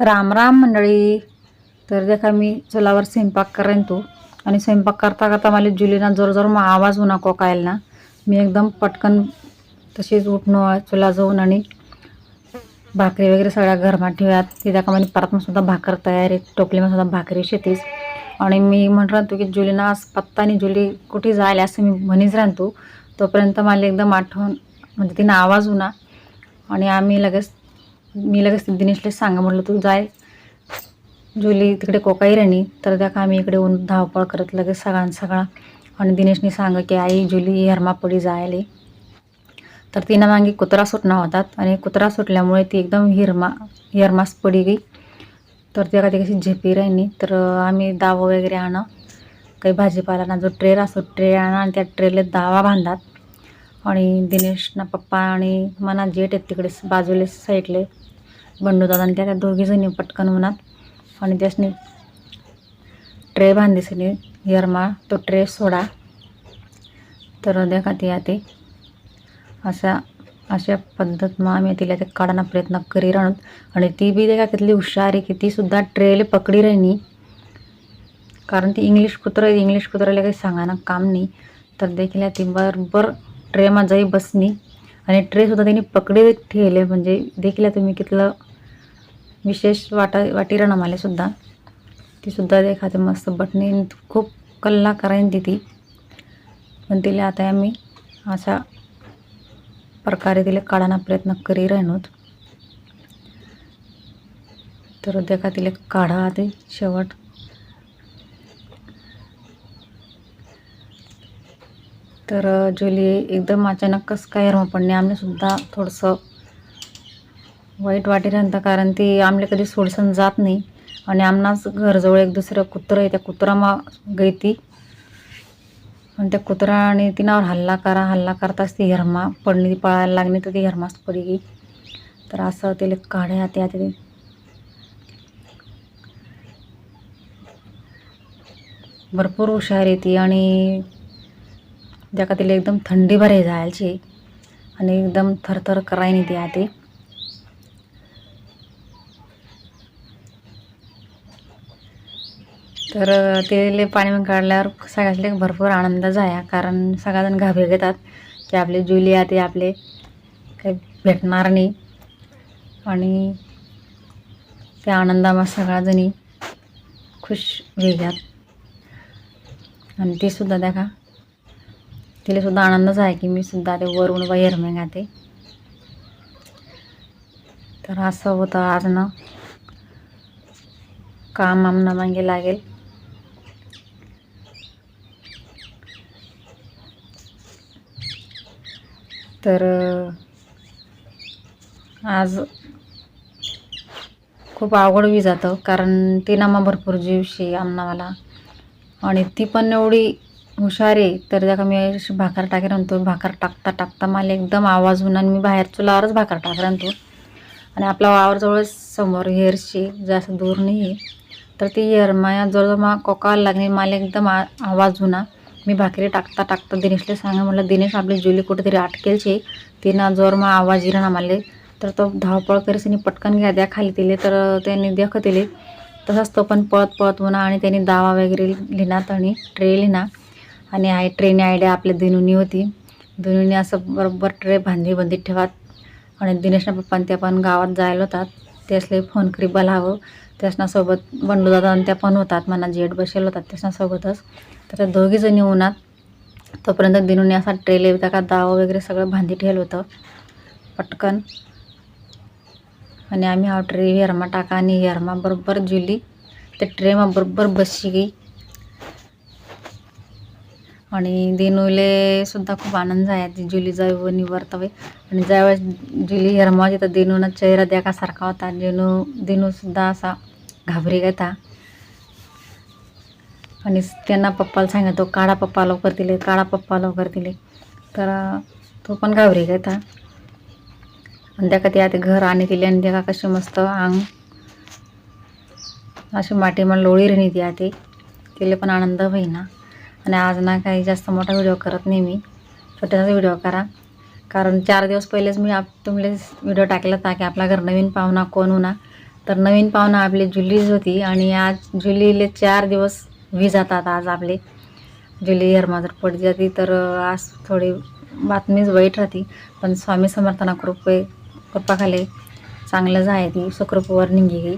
राम राम मंडळी. तर देखा मी चुलावर स्वयंपाक करेन तो. आणि स्वयंपाक करता करता मला जुलीना जोर जोर मग आवाज होऊ नको कायल ना. मी एकदम पटकन तशीच उठणं चुला जाऊन आणि भाकरी वगैरे सगळ्या घरमा ठेवूयात. ती त्या मला परत मग सुद्धा भाकर तयार आहे. टोपलीमध्ये सुद्धा भाकरी शेतीस. आणि मी म्हणत राहतो की जुलीना आज पत्ता आणि जुली कुठे जायला असं मी म्हणीच राहतो. तोपर्यंत मला एकदम आठवण म्हणजे तिनं आवाज होणार आणि आम्ही लगेच मी लगेच दिनेशला सांगा म्हटलं तू जाय. जुली तिकडे कोकाई राणी तर त्या का आम्ही इकडे येऊन धावपळ करत लगेच सगळ्यां सगळा. आणि दिनेशने सांग की आई जुली हरमापडी जायले. तर तिनं मागे कुत्रा सुटणं होतात आणि कुत्रा सुटल्यामुळे ती एकदम हिरमा हिरमास पडी गई तर त्या कधी कशी झेपी राहिली तर आम्ही दावा वगैरे आणा. काही भाजीपाला ना जो ट्रे असतो ट्रे आणा आणि त्या ट्रेले दावा बांधतात आणि दिनेशना पप्पा आणि मना जेट आहेत तिकडे बाजूले साईडले. बंडूतात आणि त्या त्या दोघीजणी पटकन उन्हात आणि त्यासनी ट्रे बांधीसनी यरमाळ तो ट्रे सोडा. तर देखा ती आते? अशा अशा पद्धत मग आम्ही तिला ते काढायला प्रयत्न करी राहत आणि ती बी देखा तिथली हुशार आहे की ती सुद्धा ट्रेले पकडी राहिनी. कारण ती इंग्लिश कुत्रं इंग्लिश कुत्र्याला काही सांगाना काम नाही. तर देखील ती बरोबर ट्रेमा जाई बसनी. आणि ट्रेसुद्धा त्यांनी पकडी ठेवले. म्हणजे देखील तुम्ही कितलं विशेष वाटा वाटी राहणं मला सुद्धा. ती सुद्धा देखाते मस्त. बटणी खूप कल्ला करायन ती ती. पण तिला आता आम्ही अशा प्रकारे तिला काढायला प्रयत्न करी राहिनोत तर देखा तिला काढा ते शेवट. तर जुली एकदम अचानक कसं काय हरम पडणे आम्हीसुद्धा सुद्धा थोडंसं वाईट वाटे राहतं कारण ती आमले कधी सोडसन जात नाही. आणि आमनाच घरजवळ एक दुसरं कुत्रं आहे त्या कुत्रामा गई ती आणि त्या कुत्रा आणि तिनावर हल्ला करा हल्ला करताच ती हरमा पडणी पळायला लागली तर ती हरमाच पडी गेली. तर असं तिला काढ्या त्या ते. भरपूर हुशार येते आणि त्या का तिला एकदम थंडी भरे जायची. आणि एकदम थरथर करायनी ती आते तर ते पाणी मग काढल्यावर सगळ्यातले भरपूर आनंद जाया कारण सगळ्याजण घाबरे घेतात की आपले जुलिया आते आपले काही भेटणार नाही. आणि त्या आनंदामध्ये सगळ्याजणी खुश वेगळ्यात आणि ते सुद्धा देखा तिला सुद्धा आनंदच आहे की मी सुद्धा ते वरून बाहेर गाते तर असं होतं. आज ना काम आमना मागे लागेल. तर आज खूप आवड बी जातं. कारण तिनामा भरपूर जीवशी आमनावाला मला आणि ती पण एवढी हुशार आहे. तर त्या का मी अशी भाकर टाकेल आणतो भाकर टाकता टाकता मला एकदम आवाज होऊन आणि मी बाहेर चुलावरच भाकर टाकेर आणतो आणि आपला वावरजवळच समोर हेरशी जास्त दूर नाही आहे तर ती हेरमाया जवळजवळ मला कोकायला लागली मला एकदम आ आवाज होणार मी भाकरी टाकता टाकता दिनेशला सांगा म्हटलं दिनेश आपली जुली कुठेतरी अटकेलची तिनं जोर मग आवाज येणार आम्हाला तर तो धावपळ करीस आणि पटकन घ्या द्या खाली दिले तर त्यांनी देखत दिले तसंच तो पण पळत पळत म्हणा आणि त्यांनी दावा वगैरे लिहिनात आणि ट्रे लिहिना. आणि आय ट्रेने आयडिया आपल्या दिनुनी होती. दिनुनी असं बरोबर ट्रे बांधी बंदीत ठेवात. आणि दिनेशना पप्पा त्या पण गावात जायला होतात. त्यासले फोन करी बोलावं. त्यासना सोबत बंडूदादा आणि त्या पण होतात मना जेट बसेल होतात त्यासना सोबतच. तर त्या दोघीजणी उन्हात. तोपर्यंत दिनुनी असा ट्रेले त्या का दावा वगैरे सगळं बांधी ठेवलं होतं. पटकन. आणि आम्ही हा ट्रे हेरमा टाका आणि हेरमा बरोबर जुली. त्या ट्रेमा बरोबर बसशी गई आणि दिनूले सुद्धा खूप आनंद आहे. ती जुली जाऊ निवरतावे आणि ज्यावेळेस जुली हेरमा तर दिनूनं चेहरा द्या का सारखा होता. दिनू दिनूसुद्धा असा घाबरी घेता आणि त्यांना पप्पाला सांगायला तो काळा पप्पा लवकर दिले काळा पप्पा लवकर दिले. तर तो पण घाबरी घेता आणि त्या का ते आता घर आणि तिले आणि त्या का कशी मस्त अंग अशी माटी मला लोळी राहिली द्या ते तिला पण आनंद होईना. आणि आज ना काही जास्त मोठा व्हिडिओ करत नाही मी. छोटासा व्हिडिओ करा. कारण चार दिवस पहिलेच मी आप तुमले व्हिडिओ टाकला होता की आपला घर नवीन पाहुणा कोण होणार? तर नवीन पाहुणा आपली जुलीज होती आणि आज जुलीले चार दिवस वीज जातात आज आपले जुली हरमाजर पडली जाती तर आज थोडी बातमीच वाईट राहते. पण स्वामी समर्थना कृपे कृपाखाली चांगलंच आहे ती. सुखरूप वर निघी